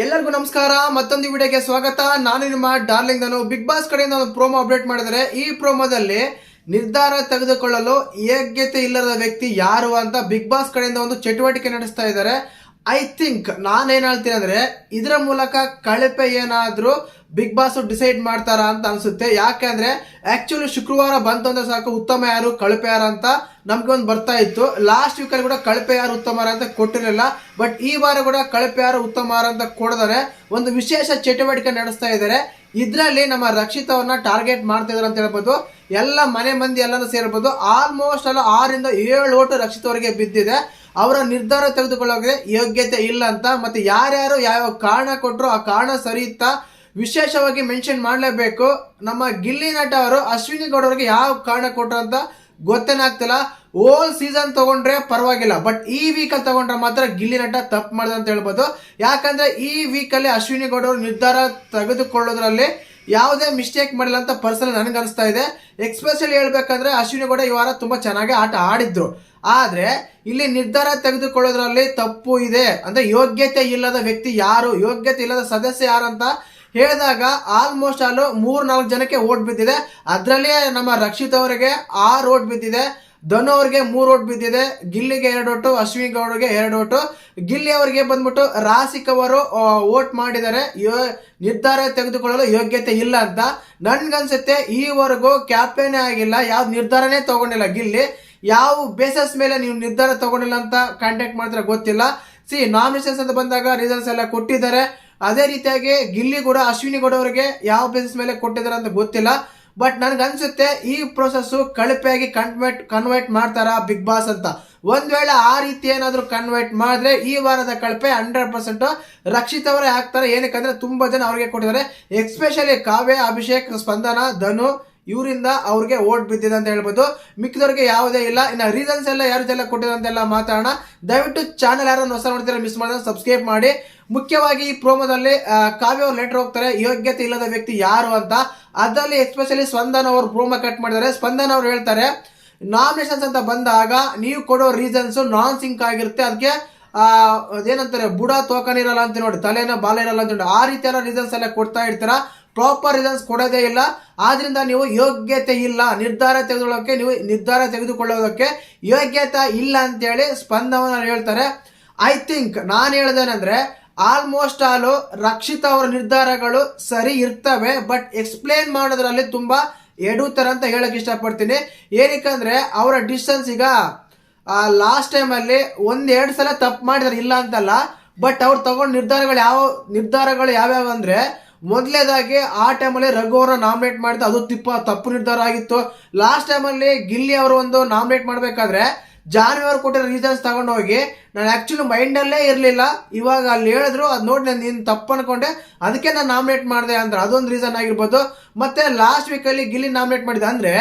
ಎಲ್ಲರಿಗೂ ನಮಸ್ಕಾರ, ಮತ್ತೊಂದು ವಿಡಿಯೋಗೆ ಸ್ವಾಗತ. ನಾನು ನಿಮ್ಮ ಡಾರ್ಲಿಂಗ್ ನಾನು ಬಿಗ್ ಬಾಸ್ ಕಡೆಯಿಂದ ಒಂದು ಪ್ರೋಮೋ ಅಪ್ಡೇಟ್ ಮಾಡಿದರೆ, ಈ ಪ್ರೋಮೋದಲ್ಲಿ ನಿರ್ಧಾರ ತೆಗೆದುಕೊಳ್ಳಲು ಯೋಗ್ಯತೆ ಇಲ್ಲದ ವ್ಯಕ್ತಿ ಯಾರು ಅಂತ ಬಿಗ್ ಬಾಸ್ ಕಡೆಯಿಂದ ಒಂದು ಚಟುವಟಿಕೆ ನಡೆಸ್ತಾ ಇದ್ದಾರೆ. ಐ ಥಿಂಕ್ ಏನ್ ಹೇಳ್ತೀನಿ ಅಂದ್ರೆ, ಇದರ ಮೂಲಕ ಕಳಪೆ ಏನಾದ್ರೂ ಬಿಗ್ ಬಾಸ್ ಡಿಸೈಡ್ ಮಾಡ್ತಾರ ಅಂತ ಅನ್ಸುತ್ತೆ. ಯಾಕೆಂದ್ರೆ ಆಕ್ಚುಲಿ ಶುಕ್ರವಾರ ಬಂತು ಅಂದ್ರೆ ಸಾಕು, ಉತ್ತಮ ಯಾರು? ಕಳಪೆ ಯಾರು ಅಂತ ನಮ್ಗೆ ಒಂದು ಬರ್ತಾ ಇತ್ತು. ಲಾಸ್ಟ್ ವೀಕ್ ಅಲ್ಲಿ ಕೂಡ ಕಳಪೆ ಯಾರು, ಉತ್ತಮ ಅಂತ ಕೊಟ್ಟಿರಲಿಲ್ಲ. ಬಟ್ ಈ ವಾರ ಕೂಡ ಕಳಪೆ ಯಾರು, ಉತ್ತಮ ಅಂತ ಕೊಡದರೆ. ಒಂದು ವಿಶೇಷ ಚಟುವಟಿಕೆ ನಡೆಸ್ತಾ ಇದ್ದಾರೆ ಇದರಲ್ಲಿ ನಮ್ಮ ರಕ್ಷಿತವನ್ನ ಟಾರ್ಗೆಟ್ ಮಾಡ್ತಾ ಇದಾರೆ ಅಂತ ಹೇಳ್ಬೋದು. ಎಲ್ಲ ಮನೆ ಮಂದಿ ಎಲ್ಲಾನು ಸೇರ್ಬೋದು. ಆಲ್ಮೋಸ್ಟ್ ಅಲ್ಲ ಆರಿಂದ ಏಳು ಓಟು ರಕ್ಷಿತವರಿಗೆ ಬಿದ್ದಿದೆ. ಅವರ ನಿರ್ಧಾರ ತೆಗೆದುಕೊಳ್ಳೋಕೆ ಯೋಗ್ಯತೆ ಇಲ್ಲ ಅಂತ, ಮತ್ತೆ ಯಾರ್ಯಾರು ಯಾವ ಕಾರಣ ಕೊಟ್ಟರು ಆ ಕಾರಣ ಸರಿ ಇತ್ತಾ ವಿಶೇಷವಾಗಿ ಮೆನ್ಷನ್ ಮಾಡಲೇಬೇಕು. ನಮ್ಮ ಗಿಲ್ಲಿ ನಟ ಅವರು ಅಶ್ವಿನಿ ಗೌಡ ಅವರಿಗೆ ಯಾವ ಕಾರಣ ಕೊಟ್ಟರು ಅಂತ ಗೊತ್ತೇನಾಗ್ತಿಲ್ಲ. ಓಲ್ ಸೀಸನ್ ತಗೊಂಡ್ರೆ ಪರವಾಗಿಲ್ಲ ಬಟ್ ಈ ವೀಕ್ ಅಲ್ಲಿ ತಗೊಂಡ್ರೆ ಮಾತ್ರ ಗಿಲ್ಲಿ ನಟ ತಪ್ಪು ಮಾಡಿದ ಅಂತ ಹೇಳ್ಬೋದು. ಯಾಕಂದ್ರೆ ಈ ವೀಕ್ ಅಲ್ಲಿ ಅಶ್ವಿನಿ ಗೌಡ ಅವರು ನಿರ್ಧಾರ ತೆಗೆದುಕೊಳ್ಳೋದ್ರಲ್ಲಿ ಯಾವುದೇ ಮಿಸ್ಟೇಕ್ ಮಾಡಿಲ್ಲ ಅಂತ ಪರ್ಸನಲ್ ನನಗೆ ಇದೆ. ಎಕ್ಸ್ಪೆಷಲಿ ಹೇಳ್ಬೇಕಂದ್ರೆ ಅಶ್ವಿನಿ ಗೌಡ ಈ ವಾರ ತುಂಬಾ ಚೆನ್ನಾಗಿ ಆಟ ಆಡಿದ್ರು. ಆದ್ರೆ ಇಲ್ಲಿ ನಿರ್ಧಾರ ತೆಗೆದುಕೊಳ್ಳೋದ್ರಲ್ಲಿ ತಪ್ಪು ಇದೆ ಅಂದ್ರೆ ಯೋಗ್ಯತೆ ಇಲ್ಲದ ವ್ಯಕ್ತಿ ಯಾರು? ಯೋಗ್ಯತೆ ಇಲ್ಲದ ಸದಸ್ಯ ಯಾರು ಅಂತ ಹೇಳಿದಾಗ ಆಲ್ಮೋಸ್ಟ್ ಆಲ್ ಮೂರ್ ನಾಲ್ಕು ಜನಕ್ಕೆ ಓಟ್ ಬಿದ್ದಿದೆ. ಅದರಲ್ಲೇ ನಮ್ಮ ರಕ್ಷಿತ್ ಅವರಿಗೆ ಆರು ಓಟ್ ಬಿದ್ದಿದೆ. ಧನು ಅವರಿಗೆ ಮೂರು ಓಟ್ ಬಿದ್ದಿದೆ. ಗಿಲ್ಲಿಗೆ ಎರಡು ಓಟು, ಅಶ್ವಿನ್ ಗೌಡ್ಗೆ ಎರಡು ಓಟು. ಗಿಲ್ಲಿ ಅವರಿಗೆ ಬಂದ್ಬಿಟ್ಟು ರಾಸಿಕ್ ಅವರು ಓಟ್ ಯೋ- ನಿರ್ಧಾರ ತೆಗೆದುಕೊಳ್ಳಲು ಯೋಗ್ಯತೆ ಇಲ್ಲ ಅಂತ. ನನ್ಗನ್ಸುತ್ತೆ, ಈವರೆಗೂ ಕ್ಯಾಪ್ಟನ್ ಆಗಿಲ್ಲ. ಯಾವ ನಿರ್ಧಾರನೇ ತಗೊಂಡಿಲ್ಲ ಗಿಲ್ಲಿ. ಯಾವ ಬೇಸಸ್ ಮೇಲೆ ನೀವು ನಿರ್ಧಾರ ತಗೊಂಡಿಲ್ಲ ಅಂತ ಕಾಂಟ್ಯಾಕ್ಟ್ ಮಾಡಿದ್ರೆ ಗೊತ್ತಿಲ್ಲ. ಸಿ ನಾಮಿನೇಷನ್ಸ್ ಅಂತ ಬಂದಾಗ ರೀಸನ್ಸ್ ಎಲ್ಲ ಕೊಟ್ಟಿದ್ದಾರೆ. ಅದೇ ರೀತಿಯಾಗಿ ಗಿಲ್ಲಿ ಕೂಡ, ಅಶ್ವಿನಿ ಗೌಡ ಯಾವ ಬೇಸಸ್ ಮೇಲೆ ಕೊಟ್ಟಿದ್ದಾರೆ ಅಂತ ಗೊತ್ತಿಲ್ಲ. ಬಟ್ ಅನ್ಸುತ್ತೆ ಈ ಪ್ರೊಸೆಸ್ ಕಳಪೆಯಾಗಿ ಕನ್ವರ್ಟ್ ಕನ್ವರ್ಟ್ ಮಾಡ್ತಾರ ಬಿಗ್ ಬಾಸ್ ಅಂತ. ಒಂದ್ ವೇಳೆ ಆ ರೀತಿ ಏನಾದ್ರು ಕನ್ವರ್ಟ್ ಮಾಡಿದ್ರೆ ಈ ವಾರದ ಕಳಪೆ ಹಂಡ್ರೆಡ್ ಪರ್ಸೆಂಟ್ ರಕ್ಷಿತ್ ಅವರೇ ಏನಕ್ಕೆ ಏನಕ್ಕಂದ್ರೆ ತುಂಬಾ ಜನ ಅವ್ರಿಗೆ ಕೊಟ್ಟಿದ್ದಾರೆ. ಎಕ್ಸ್ಪೆಷಲಿ ಕಾವ್ಯ, ಅಭಿಷೇಕ್, ಸ್ಪಂದನ, ಧನು ಇವರಿಂದ ಅವ್ರಿಗೆ ಓಟ್ ಬಿದ್ದಿದೆ ಅಂತ ಹೇಳ್ಬೋದು. ಮಿಕ್ಕಿದವ್ರಿಗೆ ಯಾವುದೇ ಇಲ್ಲ. ಇನ್ನು ರೀಸನ್ಸ್ ಎಲ್ಲ ಯಾರು ಜಲ್ಲ ಕೊಟ್ಟಿದೆ ಅಂತೆಲ್ಲ ಮಾತಾಡೋಣ. ದಯವಿಟ್ಟು ಚಾನಲ್ ಯಾರನ್ನು ಹೊಸ ನೋಡ್ತೀರ ಮಿಸ್ ಮಾಡಿದ್ರೆ ಸಬ್ಸ್ಕ್ರೈಬ್ ಮಾಡಿ. ಮುಖ್ಯವಾಗಿ ಈ ಪ್ರೋಮೋದಲ್ಲಿ ಕಾವ್ಯ ಅವ್ರು ಲೆಟರ್ ಹೋಗ್ತಾರೆ. ಯೋಗ್ಯತೆ ಇಲ್ಲದ ವ್ಯಕ್ತಿ ಯಾರು ಅಂತ. ಅದರಲ್ಲಿ ಎಸ್ಪೆಷಲಿ ಸ್ಪಂದನ ಅವರು ಪ್ರೋಮೋ ಕಟ್ ಮಾಡಿದ್ದಾರೆ. ಸ್ಪಂದನ ಅವರು ಹೇಳ್ತಾರೆ ನಾಮಿನೇಷನ್ಸ್ ಅಂತ ಬಂದಾಗ ನೀವು ಕೊಡೋ ರೀಸನ್ಸ್ ನಾನ್ ಸಿಂಕ್ ಆಗಿರುತ್ತೆ ಅದಕ್ಕೆ ಅದೇನಂತಾರೆ, ಬುಡ ತೋಕನಿರಲ್ಲ ಅಂತ ನೋಡಿ, ತಲೆನ ಬಾಲ ಇರಲ್ಲ ಅಂತ ನೋಡಿ. ಆ ರೀತಿ ಎಲ್ಲ ರೀಸನ್ಸ್ ಎಲ್ಲ ಕೊಡ್ತಾ ಇರ್ತೀರಾ? ಪ್ರಾಪರ್ ರೀಸನ್ಸ್ ಕೊಡೋದೇ ಇಲ್ಲ. ಆದ್ರಿಂದ ನೀವು ಯೋಗ್ಯತೆ ಇಲ್ಲ. ನಿರ್ಧಾರ ತೆಗೆದುಕೊಳ್ಳೋಕೆ ನೀವು ನಿರ್ಧಾರ ತೆಗೆದುಕೊಳ್ಳೋದಕ್ಕೆ ಯೋಗ್ಯತೆ ಇಲ್ಲ ಅಂತೇಳಿ ಸ್ಪಂದವನ್ನು ಹೇಳ್ತಾರೆ. ಐ ಥಿಂಕ್ ನಾನು ಹೇಳ್ದೇನೆಂದ್ರೆ ಆಲ್ಮೋಸ್ಟ್ ಆಲು ರಕ್ಷಿತ ಅವರ ನಿರ್ಧಾರಗಳು ಸರಿ ಇರ್ತವೆ ಬಟ್ ಎಕ್ಸ್ಪ್ಲೇನ್ ಮಾಡೋದ್ರಲ್ಲಿ ತುಂಬಾ ಎಡುತ್ತಾರೆ ಅಂತ ಹೇಳಕ್ ಇಷ್ಟಪಡ್ತೀನಿ. ಏನಕ್ಕಂದ್ರೆ ಅವರ ಡಿಸ್ಟೆನ್ಸ್ ಈಗ ಲಾಸ್ಟ್ ಟೈಮಲ್ಲಿ ಒಂದೆರಡು ಸಲ ತಪ್ಪು ಮಾಡಿದ್ರೆ ಇಲ್ಲ ಅಂತಲ್ಲ ಬಟ್ ಅವ್ರು ತಗೊಂಡ ನಿರ್ಧಾರಗಳು ಯಾವ ನಿರ್ಧಾರಗಳು ಯಾವ್ಯಾವ ಅಂದ್ರೆ ಮೊದಲೇದಾಗಿ ಆ ಟೈಮಲ್ಲಿ ರಘು ಅವರ ನಾಮಿನೇಟ್ ಮಾಡಿದ ಅದು ತಿಪ್ಪ, ತಪ್ಪು ನಿರ್ಧಾರ ಆಗಿತ್ತು. ಲಾಸ್ಟ್ ಟೈಮಲ್ಲಿ ಗಿಲ್ಲಿ ಅವರು ಒಂದು ನಾಮಿನೇಟ್ ಮಾಡಬೇಕಾದ್ರೆ ಜಾನ್ವಿ ಅವರು ಕೊಟ್ಟಿರೋ ರೀಸನ್ಸ್ ತಗೊಂಡು ಹೋಗಿ, ನಾನು ಆ್ಯಕ್ಚುಲಿ ಮೈಂಡಲ್ಲೇ ಇರಲಿಲ್ಲ. ಇವಾಗ ಅಲ್ಲಿ ಹೇಳಿದ್ರು, ಅದು ನೋಡಿ ನಾನು ನೀನು ತಪ್ಪು ಅನ್ಕೊಂಡೆ, ಅದಕ್ಕೆ ನಾನು ನಾಮಿನೇಟ್ ಮಾಡಿದೆ ಅಂದ್ರೆ. ಅದೊಂದು ರೀಸನ್ ಆಗಿರ್ಬೋದು. ಮತ್ತೆ ಲಾಸ್ಟ್ ವೀಕಲ್ಲಿ ಗಿಲ್ಲಿ ನಾಮಿನೇಟ್ ಮಾಡಿದೆ ಅಂದರೆ,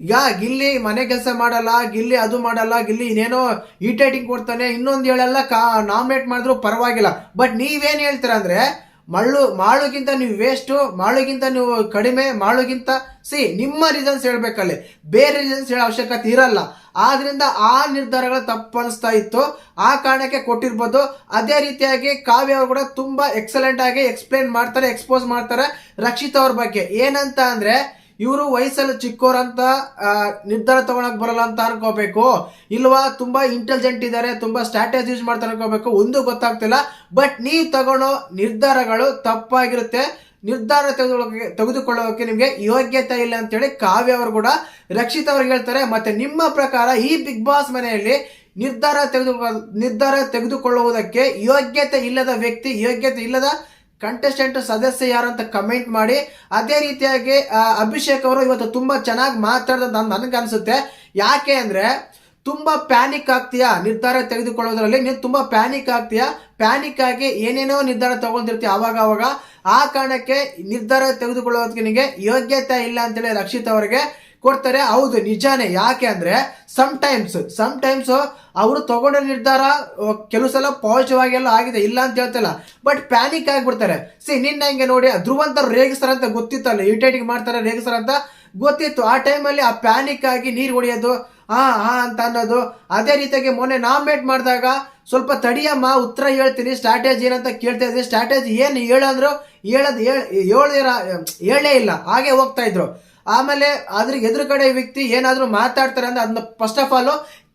ಯಾ ಗಿಲ್ಲಿ ಮನೆ ಕೆಲಸ ಮಾಡಲ್ಲ, ಗಿಲ್ಲಿ ಅದು ಮಾಡಲ್ಲ, ಗಿಲ್ಲಿ ಇನ್ನೇನೋ ಈಟೇಟಿಂಗ್ ಕೊಡ್ತಾನೆ, ಇನ್ನೊಂದು ಹೇಳಲ್ಲ ಕಾ ನಾಮಿನೇಟ್ ಮಾಡಿದ್ರು ಪರವಾಗಿಲ್ಲ. ಬಟ್ ನೀವೇನು ಹೇಳ್ತೀರ ಅಂದ್ರೆ ಮಳ್ಳು, ಮಾಳುಗಿಂತ ನೀವು ವೇಸ್ಟು ಮಾಳುಗಿಂತ ನೀವು ಕಡಿಮೆ, ಮಾಳುಗಿಂತ ಸಿ ನಿಮ್ಮ ರೀಸನ್ಸ್ ಹೇಳ್ಬೇಕಲ್ಲಿ. ಬೇರೆ ರೀಸನ್ಸ್ ಹೇಳೋ ಅವಶ್ಯಕತೆ ಇರಲ್ಲ. ಆದ್ರಿಂದ ಆ ನಿರ್ಧಾರಗಳು ತಪ್ಪು ಅನಿಸ್ತಾ ಇತ್ತು. ಆ ಕಾರಣಕ್ಕೆ ಕೊಟ್ಟಿರ್ಬೋದು. ಅದೇ ರೀತಿಯಾಗಿ ಕಾವ್ಯ ಅವರು ಕೂಡ ತುಂಬಾ ಎಕ್ಸಲೆಂಟ್ ಆಗಿ ಎಕ್ಸ್ಪ್ಲೇನ್ ಮಾಡ್ತಾರೆ ಎಕ್ಸ್ಪೋಸ್ ಮಾಡ್ತಾರೆ ರಕ್ಷಿತ್ ಅವ್ರ ಬಗ್ಗೆ. ಏನಂತ ಅಂದ್ರೆ ಇವರು ವಯಸ್ಸಲ್ಲಿ ಚಿಕ್ಕೋರಂತ ನಿರ್ಧಾರ ತಗೊಳಕ್ ಬರಲ್ಲ ಅಂತ ಅನ್ಕೋಬೇಕು. ಇಲ್ವಾ, ತುಂಬಾ ಇಂಟೆಲಿಜೆಂಟ್ ಇದ್ದಾರೆ ತುಂಬಾ ಸ್ಟ್ರಾಟಜಿ ಯೂಸ್ ಮಾಡ್ತಾರೆ ಅನ್ಕೋಬೇಕು. ಒಂದು ಗೊತ್ತಾಗ್ತಿಲ್ಲ. ಬಟ್ ನೀವು ತಗೊಳ್ಳೋ ನಿರ್ಧಾರಗಳು ತಪ್ಪಾಗಿರುತ್ತೆ. ನಿರ್ಧಾರ ತೆಗೆದುಕೊಳ್ಳೋಕೆ ತೆಗೆದುಕೊಳ್ಳೋಕೆ ನಿಮಗೆ ಯೋಗ್ಯತೆ ಇಲ್ಲ ಅಂತೇಳಿ ಕಾವ್ಯ ಅವರು ಕೂಡ ರಕ್ಷಿತ್ ಅವ್ರಿಗೆ ಹೇಳ್ತಾರೆ. ಮತ್ತೆ ನಿಮ್ಮ ಪ್ರಕಾರ ಈ ಬಿಗ್ ಬಾಸ್ ಮನೆಯಲ್ಲಿ ನಿರ್ಧಾರ ತೆಗೆದುಕೊ, ನಿರ್ಧಾರ ತೆಗೆದುಕೊಳ್ಳುವುದಕ್ಕೆ ಯೋಗ್ಯತೆ ಇಲ್ಲದ ವ್ಯಕ್ತಿ ಯೋಗ್ಯತೆ ಇಲ್ಲದ ಕಂಟೆಸ್ಟೆಂಟ್ ಸದಸ್ಯ ಯಾರು ಅಂತ ಕಮೆಂಟ್ ಮಾಡಿ, ಅದೇ ರೀತಿಯಾಗಿ ಅಭಿಷೇಕ್ ಅವರು ಇವತ್ತು ತುಂಬಾ ಚೆನ್ನಾಗಿ ಮಾತಾಡಿದ ನನಗೆ ಅನ್ಸುತ್ತೆ ಯಾಕೆ ಅಂದ್ರೆ, ತುಂಬಾ ಪ್ಯಾನಿಕ್ ಆಗ್ತೀಯಾ? ನಿರ್ಧಾರ ತೆಗೆದುಕೊಳ್ಳೋದ್ರಲ್ಲಿ ನೀನು ತುಂಬಾ ಪ್ಯಾನಿಕ್ ಆಗ್ತೀಯಾ? ಪ್ಯಾನಿಕ್ ಆಗಿ ಏನೇನೋ ನಿರ್ಧಾರ ತಗೊಂಡಿರ್ತೀಯ ಅವಾಗ ಅವಾಗ ಆ ಕಾರಣಕ್ಕೆ ನಿರ್ಧಾರ ತೆಗೆದುಕೊಳ್ಳೋದಕ್ಕೆ ನಿಮಗೆ ಯೋಗ್ಯತೆ ಇಲ್ಲ ಅಂತೇಳಿ ರಕ್ಷಿತ್ ಅವರಿಗೆ ಕೊಡ್ತಾರೆ. ಹೌದು, ನಿಜಾನೇ. ಯಾಕೆ ಅಂದರೆ ಸಮ್ ಟೈಮ್ಸ್ ಸಮ್ ಟೈಮ್ಸ್ ಅವರು ತಗೊಂಡ ನಿರ್ಧಾರ ಕೆಲವು ಸಲ ಪಾಸಿಟಿವ್ ಆಗೆಲ್ಲ ಆಗಿದೆ, ಇಲ್ಲ ಅಂತ ಹೇಳ್ತಿಲ್ಲ. ಬಟ್ ಪ್ಯಾನಿಕ್ ಆಗಿಬಿಡ್ತಾರೆ. ಸಿ ನಿನ್ನ ಹಿಂಗೆ ನೋಡಿ ಧ್ರುವಂತರು ರೇಗಿಸ್ತಾರ ಅಂತ ಗೊತ್ತಿತ್ತಲ್ಲ ಇರಿಟೇಟಿಂಗ್ ಮಾಡ್ತಾರೆ, ರೇಗಿಸ್ತಾರ ಅಂತ ಗೊತ್ತಿತ್ತು. ಆ ಟೈಮಲ್ಲಿ ಆ ಪ್ಯಾನಿಕ್ ಆಗಿ ನೀರು ಹೊಡಿಯೋದು ಹಾ ಹಾ ಅಂತ ಅನ್ನೋದು. ಅದೇ ರೀತಿಯಾಗಿ ಮೊನ್ನೆ ನಾಮಿನೇಟ್ ಮಾಡಿದಾಗ ಸ್ವಲ್ಪ ತಡಿಯಮ್ಮ, ಉತ್ತರ ಹೇಳ್ತೀನಿ ಸ್ಟ್ರಾಟಜಿ ಏನಂತ ಕೇಳ್ತಾ ಇದ್ದೀನಿ ಸ್ಟ್ರಾಟಜಿ ಏನು ಹೇಳಂದ್ರು ಹೇಳದ್ ಹೇಳಿರ ಹೇಳೇ ಇಲ್ಲ. ಹಾಗೆ ಹೋಗ್ತಾ ಇದ್ರು. ಆಮೇಲೆ ಅದ್ರ ಎದುರುಗಡೆ ವ್ಯಕ್ತಿ ಏನಾದರೂ ಮಾತಾಡ್ತಾರೆ ಅಂದ್ರೆ ಅದನ್ನ ಫಸ್ಟ್ ಆಫ್ ಆಲ್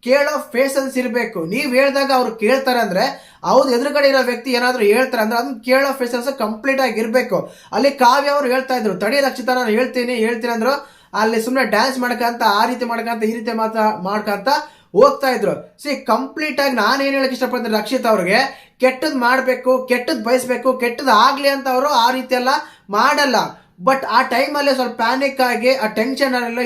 ಕೇಳೋ ಫೇಸನ್ಸ್ ಇರಬೇಕು ನೀವು ಹೇಳಿದಾಗ ಅವ್ರು ಕೇಳ್ತಾರೆ ಅಂದ್ರೆ ಅವ್ರು ಎದುರುಗಡೆ ಇರೋ ವ್ಯಕ್ತಿ ಏನಾದರೂ ಹೇಳ್ತಾರೆ ಅಂದ್ರೆ ಅದನ್ನ ಕೇಳೋ ಫೇಸನ್ಸ್ ಕಂಪ್ಲೀಟ್ ಆಗಿ ಇರಬೇಕು. ಅಲ್ಲಿ ಕಾವ್ಯ ಅವರು ಹೇಳ್ತಾ ಇದ್ರು, ತಡಿ ರಕ್ಷಿತ, ನಾನು ಹೇಳ್ತೀನಿ ಹೇಳ್ತೀನಿ ಅಂದ್ರು. ಅಲ್ಲಿ ಸುಮ್ಮನೆ ಡ್ಯಾನ್ಸ್ ಮಾಡ್ಕಂತ, ಆ ರೀತಿ ಮಾಡ್ಕಂತ, ಈ ರೀತಿ ಮಾತಾ ಮಾಡ್ಕಂತ ಹೋಗ್ತಾ ಇದ್ರು. ಸಿ ಕಂಪ್ಲೀಟ್ ಆಗಿ ನಾನು ಏನು ಹೇಳಕ್ ಇಷ್ಟಪಡ್ತೀನಿ ರಕ್ಷಿತ್ ಅವ್ರಿಗೆ, ಕೆಟ್ಟದ್ ಮಾಡಬೇಕು, ಕೆಟ್ಟದ್ ಬಯಸ್ಬೇಕು, ಕೆಟ್ಟದ್ ಆಗ್ಲಿ ಅಂತ ಅವರು ಆ ರೀತಿ ಎಲ್ಲ ಮಾಡಲ್ಲ. ಬಟ್ ಆ ಟೈಮಲ್ಲಿ ಸ್ವಲ್ಪ ಪ್ಯಾನಿಕ್ ಆಗಿ, ಆ ಟೆನ್ಷನ್ ಅಲ್ಲ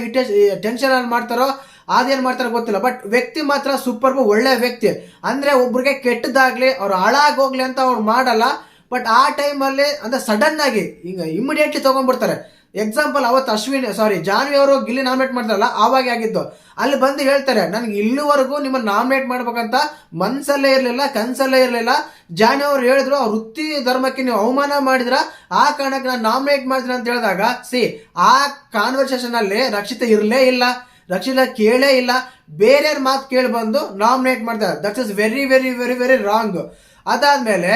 ಟೆನ್ಷನ್ ಅಲ್ಲಿ ಮಾಡ್ತಾರೋ, ಅದೇನು ಮಾಡ್ತಾರೋ ಗೊತ್ತಿಲ್ಲ. ಬಟ್ ವ್ಯಕ್ತಿ ಮಾತ್ರ ಸೂಪರ್ ಒಳ್ಳೆ ವ್ಯಕ್ತಿ. ಅಂದ್ರೆ ಒಬ್ರಿಗೆ ಕೆಟ್ಟದಾಗ್ಲಿ, ಅವ್ರು ಹಾಳಾಗೋಗ್ಲಿ ಅಂತ ಅವ್ರು ಮಾಡಲ್ಲ. ಬಟ್ ಆ ಟೈಮಲ್ಲಿ ಅಂದ್ರೆ ಸಡನ್ ಆಗಿ ಈಗ ಇಮಿಡಿಯೇಟ್ಲಿ ತಗೊಂಡ್ಬಿಡ್ತಾರೆ. ಎಕ್ಸಾಂಪಲ್ ಅವತ್ತು ಅಶ್ವಿನಿ ಸಾರಿ ಜಾನ್ವಿ ಅವರು ಗಿಲ್ಲಿ ನಾಮಿನೇಟ್ ಮಾಡ್ತಾರಲ್ಲ, ಆವಾಗ ಆಗಿದ್ದು. ಅಲ್ಲಿ ಬಂದು ಹೇಳ್ತಾರೆ ನನಗೆ ಇಲ್ಲಿವರೆಗೂ ನಿಮ್ಮನ್ನು ನಾಮಿನೇಟ್ ಮಾಡ್ಬೇಕಂತ ಮನ್ಸಲ್ಲೇ ಇರಲಿಲ್ಲ, ಕನ್ಸಲ್ಲೇ ಇರಲಿಲ್ಲ. ಜಾನ್ವಿ ಅವರು ಹೇಳಿದ್ರು ಅವ್ರ ವೃತ್ತಿ ಧರ್ಮಕ್ಕೆ ನೀವು ಅವಮಾನ ಮಾಡಿದ್ರ, ಆ ಕಾರಣಕ್ಕೆ ನಾನು ನಾಮಿನೇಟ್ ಮಾಡ್ತೀನಿ ಅಂತ ಹೇಳಿದಾಗ, ಸಿ, ಆ ಕಾನ್ವರ್ಸೇಷನ್ ಅಲ್ಲಿ ರಕ್ಷಿತ ಇರಲೇ ಇಲ್ಲ, ರಕ್ಷಿತ ಕೇಳೇ ಇಲ್ಲ. ಬೇರೆಯವ್ರ ಮಾತು ಕೇಳಿ ಬಂದು ನಾಮಿನೇಟ್ ಮಾಡ್ತಾರೆ. That is very very very very wrong ಅದಾದ್ಮೇಲೆ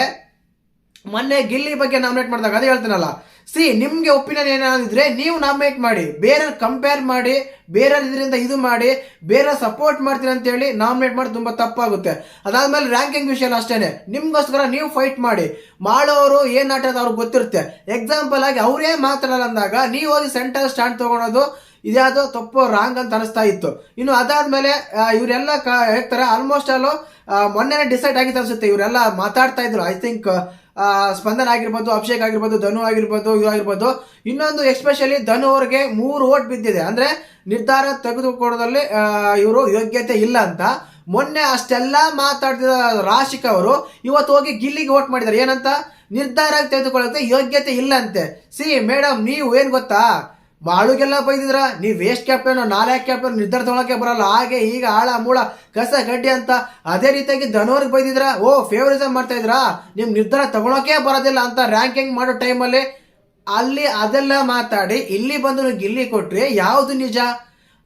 ಮೊನ್ನೆ ಗಿಲ್ಲಿ ಬಗ್ಗೆ ನಾಮಿನೇಟ್ ಮಾಡಿದಾಗ ಅದೇ ಹೇಳ್ತೀನಲ್ಲ. ಸಿ, ನಿಮ್ಗೆ ಒಪಿನಿಯನ್ ಏನಾದಿದ್ರೆ ನೀವು ನಾಮಿನೇಟ್ ಮಾಡಿ, ಬೇರೆ ಕಂಪೇರ್ ಮಾಡಿ, ಬೇರೆ ಇದರಿಂದ ಇದು ಮಾಡಿ, ಬೇರೆ ಸಪೋರ್ಟ್ ಮಾಡ್ತೀನಿ ಅಂತ ಹೇಳಿ ನಾಮಿನೇಟ್ ಮಾಡಿ ತುಂಬಾ ತಪ್ಪಾಗುತ್ತೆ. ಅದಾದ್ಮೇಲೆ ರ್ಯಾಂಕಿಂಗ್ ವಿಷಯ ಅಷ್ಟೇನೆ. ನಿಮ್ಗೋಸ್ಕರ ನೀವು ಫೈಟ್ ಮಾಡಿ. ಮಾಡೋರು ಏನ್ ಆಟ ಅವ್ರಿಗೆ ಗೊತ್ತಿರುತ್ತೆ. ಎಕ್ಸಾಂಪಲ್ ಆಗಿ ಅವರೇ ಮಾತಾಡಲ್ಲ ಅಂದಾಗ, ನೀವು ಹೋಗಿ ಸೆಂಟರ್ ಸ್ಟ್ಯಾಂಡ್ ತಗೊಳೋದು ಇದ್ಯಾವುದೋ ತಪ್ಪು ರಾಂಗ್ ಅಂತ ಅನಿಸ್ತಾ ಇತ್ತು. ಇನ್ನು ಅದಾದ್ಮೇಲೆ ಇವರೆಲ್ಲ ಕ- ಹೇಳ್ತಾರೆ ಆಲ್ಮೋಸ್ಟ್ ಆಲು ಮೊನ್ನೆ ಡಿಸೈಡ್ ಆಗಿತ್ತು ಅನ್ಸುತ್ತೆ ಇವರೆಲ್ಲ ಮಾತಾಡ್ತಾ ಇದ್ರು. ಐ ಥಿಂಕ್ ಸ್ಪಂದನ್ ಆಗಿರ್ಬೋದು, ಅಭಿಷೇಕ್ ಆಗಿರ್ಬೋದು, ಧನು ಆಗಿರ್ಬೋದು ಆಗಿರ್ಬೋದು. ಇನ್ನೊಂದು ಎಸ್ಪೆಷಲಿ ಧನು ಅವ್ರಿಗೆ ಮೂರು ಓಟ್ ಬಿದ್ದಿದೆ. ಅಂದ್ರೆ ನಿರ್ಧಾರ ತೆಗೆದುಕೊಳ್ಳೋದಲ್ಲಿ ಇವರು ಯೋಗ್ಯತೆ ಇಲ್ಲ ಅಂತ. ಮೊನ್ನೆ ಅಷ್ಟೆಲ್ಲ ಮಾತಾಡಿದ ರಾಶಿಕ್ ಅವರು ಇವತ್ತು ಹೋಗಿ ಗಿಲ್ಲಿಗೆ ಓಟ್ ಮಾಡಿದ್ದಾರೆ. ಏನಂತ? ನಿರ್ಧಾರ ತೆಗೆದುಕೊಳ್ಳೋಕೆ ಯೋಗ್ಯತೆ ಇಲ್ಲ ಅಂತೆ ಸಿ ಮೇಡಮ್ ನೀವು ಏನ್ ಗೊತ್ತಾ? ಬಾಳುಗೆಲ್ಲ ಬೈದಿದ್ರ ನೀವು ವೇಸ್ಟ್ ಕ್ಯಾಪ್ಟನ್ ನಾಲ್ಕು ಕ್ಯಾಪ್ಟನ್ ನಿರ್ಧಾರ ತಗೊಳಕ್ಕೆ ಬರಲ್ಲ. ಹಾಗೆ ಈಗ ಆಳ ಮೂಳ, ಕಸ, ಗಡ್ಡಿ ಅಂತ ಅದೇ ರೀತಿಯಾಗಿ ಧನೋರ್ಗೆ ಬೈದಿದ್ರ, ಓ ಫೇವರಿಸಮ್ ಮಾಡ್ತಾ ಇದ್ರ? ನಿಮ್ ನಿರ್ಧಾರ ತಗೊಳಕ್ಕೆ ಬರೋದಿಲ್ಲ ಅಂತ ರ್ಯಾಂಕಿಂಗ್ ಮಾಡೋ ಟೈಮಲ್ಲಿ ಅಲ್ಲಿ ಅದೆಲ್ಲ ಮಾತಾಡಿ, ಇಲ್ಲಿ ಬಂದು ಗಿಲ್ಲಿ ಕೊಟ್ರಿ ಯಾವುದು ನಿಜ?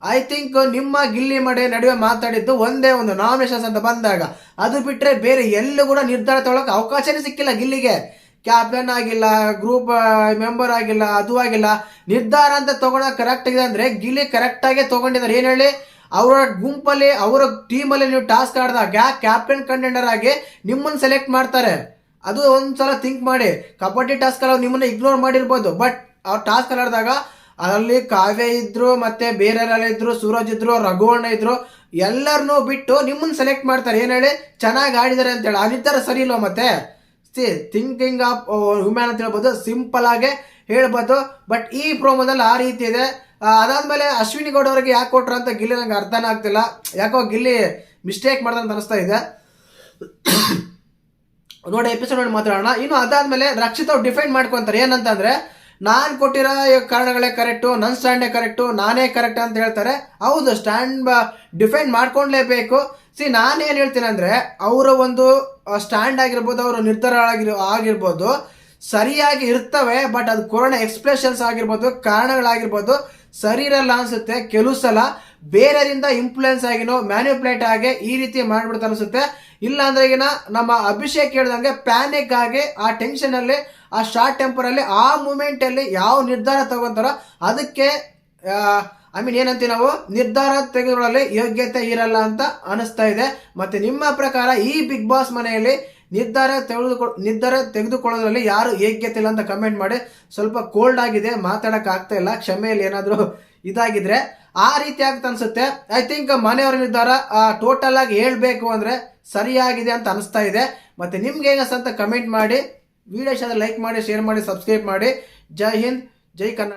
ಐ ಥಿಂಕ್ ನಿಮ್ಮ ಗಿಲ್ಲಿ ಮಡೆ ನಡುವೆ ಮಾತಾಡಿದ್ದು ಒಂದೇ ಒಂದು ನಾಮಿನೇಷನ್ಸ್ ಅಂತ ಬಂದಾಗ, ಅದು ಬಿಟ್ರೆ ಬೇರೆ ಎಲ್ಲೂ ಕೂಡ ನಿರ್ಧಾರ ತಗೊಳಕ್ ಅವಕಾಶನೇ ಸಿಕ್ಕಿಲ್ಲ ಗಿಲ್ಲಿಗೆ. ಕ್ಯಾಪ್ಟನ್ ಆಗಿಲ್ಲ ಗ್ರೂಪ್ ಮೆಂಬರ್ ಆಗಿಲ್ಲ, ಅದು ಆಗಿಲ್ಲ. ನಿರ್ಧಾರ ಅಂತ ತಗೊಂಡ ಕರೆಕ್ಟ್ ಆಗಿದೆ ಅಂದ್ರೆ ಗಿಲಿ ಕರೆಕ್ಟ್ ಆಗಿ ತಗೊಂಡಿದ್ದಾರೆ. ಏನ್ ಹೇಳಿ? ಅವರ ಗುಂಪಲ್ಲಿ, ಅವರ ಟೀಮಲ್ಲಿ ನೀವು ಟಾಸ್ಕ್ ಆಡಿದಾಗ ಕ್ಯಾಪ್ಟನ್ ಕಂಟೆಂಡರ್ ಆಗಿ ನಿಮ್ಮನ್ನ ಸೆಲೆಕ್ಟ್ ಮಾಡ್ತಾರೆ. ಅದು ಒಂದ್ಸಲ ಥಿಂಕ್ ಮಾಡಿ. ಕಬಡ್ಡಿ ಟಾಸ್ಕ್ ಅಲ್ಲಿ ಅವ್ರು ನಿಮ್ಮನ್ನ ಇಗ್ನೋರ್ ಮಾಡಿರ್ಬೋದು. ಬಟ್ ಅವ್ರು ಟಾಸ್ಕ್ ಅಲ್ಲಿ ಆಡಿದಾಗ ಅಲ್ಲಿ ಕಾವ್ಯ ಇದ್ರು, ಮತ್ತೆ ಬೇರೆಲ್ಲ ಇದ್ರು, ಸೂರಜ್ ಇದ್ರು ರಘುವಣ್ಣ ಇದ್ರು, ಎಲ್ಲರನ್ನೂ ಬಿಟ್ಟು ನಿಮ್ಮನ್ನ ಸೆಲೆಕ್ಟ್ ಮಾಡ್ತಾರೆ. ಏನ್ ಹೇಳಿ? ಚೆನ್ನಾಗಿ ಆಡಿದ್ದಾರೆ ಅಂತ ಹೇಳಿ ಆ ನಿರ್ಧಾರ ಸರಿ ಇಲ್ವಾ ಮತ್ತೆ? ಥಿಂಕಿಂಗ್ ಆಫ್ ಹ್ಯೂಮ್ಯಾನ್ ಅಂತ ಹೇಳ್ಬೋದು ಸಿಂಪಲ್ ಆಗಿ ಹೇಳ್ಬೋದು. ಬಟ್ ಈ ಪ್ರೋಮೋದಲ್ಲಿ ಆ ರೀತಿ ಇದೆ. ಅದಾದ್ಮೇಲೆ ಅಶ್ವಿನಿ ಗೌಡ ಅವರಿಗೆ ಯಾಕೆ ಕೊಟ್ರ ಅಂತ ಗಿಲ್ಲಿ ನಂಗೆ ಅರ್ಥ ಆಗ್ತಿಲ್ಲ. ಯಾಕೋ ಗಿಲ್ಲಿ ಮಿಸ್ಟೇಕ್ ಮಾಡ್ದಂತ ಅನಿಸ್ತಾ ಇದೆ. ನೋಡಿ ಎಪಿಸೋಡ್ ನೋಡಿ ಮಾತಾಡೋಣ. ಇನ್ನು ಅದಾದ್ಮೇಲೆ ರಕ್ಷಿತ್ ಅವ್ರು ಡಿಫೈನ್ ಮಾಡ್ಕೊಂತಾರೆ. ಏನಂತಂದ್ರೆ, ನಾನು ಕೊಟ್ಟಿರೋ ಕಾರಣಗಳೇ ಕರೆಕ್ಟು ನನ್ನ ಸ್ಟ್ಯಾಂಡೇ ಕರೆಕ್ಟು ನಾನೇ ಕರೆಕ್ಟ್ ಅಂತ ಹೇಳ್ತಾರೆ. ಹೌದು ಸ್ಟ್ಯಾಂಡ್ ಡಿಫೈನ್ ಮಾಡ್ಕೊಂಡ್ಲೇಬೇಕು. ಸಿ ನಾನೇನು ಹೇಳ್ತೀನಿ ಅಂದರೆ, ಅವರ ಒಂದು ಸ್ಟ್ಯಾಂಡ್ ಆಗಿರ್ಬೋದು, ಅವರ ನಿರ್ಧಾರ ಆಗಿರ್, ಆಗಿರ್ಬೋದು, ಸರಿಯಾಗಿ ಇರ್ತವೆ ಬಟ್ ಅದು ಕೊರೋನಾ ಎಕ್ಸ್ಪ್ರೆಷನ್ಸ್ ಆಗಿರ್ಬೋದು, ಕಾರಣಗಳಾಗಿರ್ಬೋದು, ಸರಿ ಇರಲ್ಲ ಅನ್ಸುತ್ತೆ, ಕೆಲವು ಸಲ ಬೇರೆಯಿಂದ ಇನ್ಫ್ಲುಯೆನ್ಸ್ ಆಗಿನೋ ಮ್ಯಾನ್ಯುಪ್ಲೇಟ್ ಆಗಿ ಈ ರೀತಿ ಮಾಡ್ಬಿಡ್ತಾ ಅನಿಸುತ್ತೆ. ಇಲ್ಲ ಅಂದ್ರೆ ಈಗಿನ ನಮ್ಮ ಅಭಿಷೇಕ್ ಹೇಳ್ದಂಗೆ ಪ್ಯಾನಿಕ್ ಆಗಿ ಆ ಟೆನ್ಷನ್ ಅಲ್ಲಿ, ಆ ಶಾರ್ಟ್ ಟೆಂಪರ್ ಅಲ್ಲಿ, ಆ ಮೂಮೆಂಟ್ ಅಲ್ಲಿ ಯಾವ ನಿರ್ಧಾರ ತಗೊಂತಾರೋ, ಅದಕ್ಕೆ ಐ ಮೀನ್ ಏನಂತೀವಿ ನಾವು? ನಿರ್ಧಾರ ತೆಗೆದುಕೊಳ್ಳಲು ಯೋಗ್ಯತೆ ಇರಲ್ಲ ಅಂತ ಅನಿಸ್ತಾ ಇದೆ. ಮತ್ತೆ ನಿಮ್ಮ ಪ್ರಕಾರ ಈ ಬಿಗ್ ಬಾಸ್ ಮನೆಯಲ್ಲಿ ನಿರ್ಧಾರ ತೆಗೆದುಕೊ ನಿರ್ಧಾರ ತೆಗೆದುಕೊಳ್ಳೋದ್ರಲ್ಲಿ ಯಾರು ಯೋಗ್ಯತೆ ಇಲ್ಲ ಅಂತ ಕಮೆಂಟ್ ಮಾಡಿ. ಸ್ವಲ್ಪ ಕೋಲ್ಡ್ ಆಗಿದೆ, ಮಾತಾಡಕ್ ಆಗ್ತಾ ಇಲ್ಲ. ಕ್ಷಮೆಯಲ್ಲಿ ಏನಾದರೂ ಇದಾಗಿದ್ರೆ ಆ ರೀತಿ ಆಗ್ತಾ ಅನ್ಸುತ್ತೆ. ಐ ಥಿಂಕ್ ಮನೆಯವರ ನಿರ್ಧಾರ ಟೋಟಲ್ ಆಗಿ ಹೇಳಬೇಕು ಅಂದ್ರೆ ಸರಿಯಾಗಿದೆ ಅಂತ ಅನಿಸ್ತಾ ಇದೆ. ಮತ್ತೆ ನಿಮ್ಗೆ ಹೇಗೆ ಅಂತ ಕಮೆಂಟ್ ಮಾಡಿ. ವಿಡಿಯೋ ಇಷ್ಟ ಲೈಕ್ ಮಾಡಿ ಶೇರ್ ಮಾಡಿ ಸಬ್ಸ್ಕ್ರೈಬ್ ಮಾಡಿ. ಜೈ ಹಿಂದ್, ಜೈ ಕನ್ನಡ.